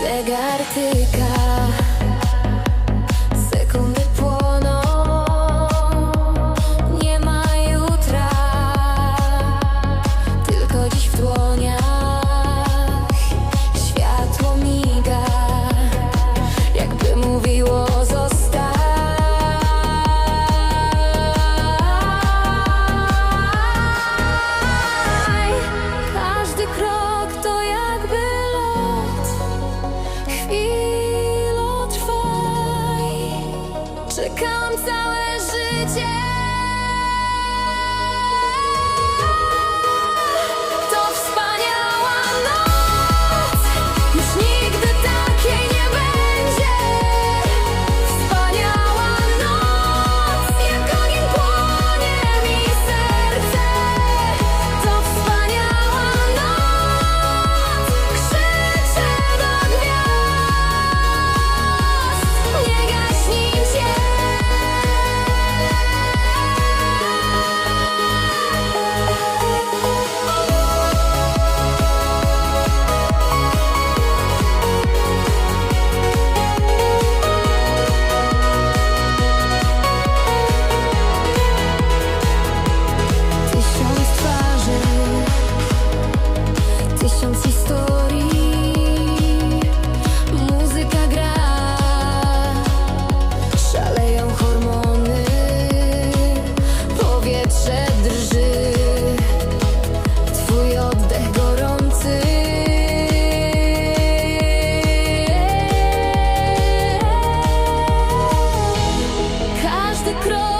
Zegar tyka cię Muzyka gra. Szaleją hormony. Powietrze drży. Twój oddech gorący. Każdy krok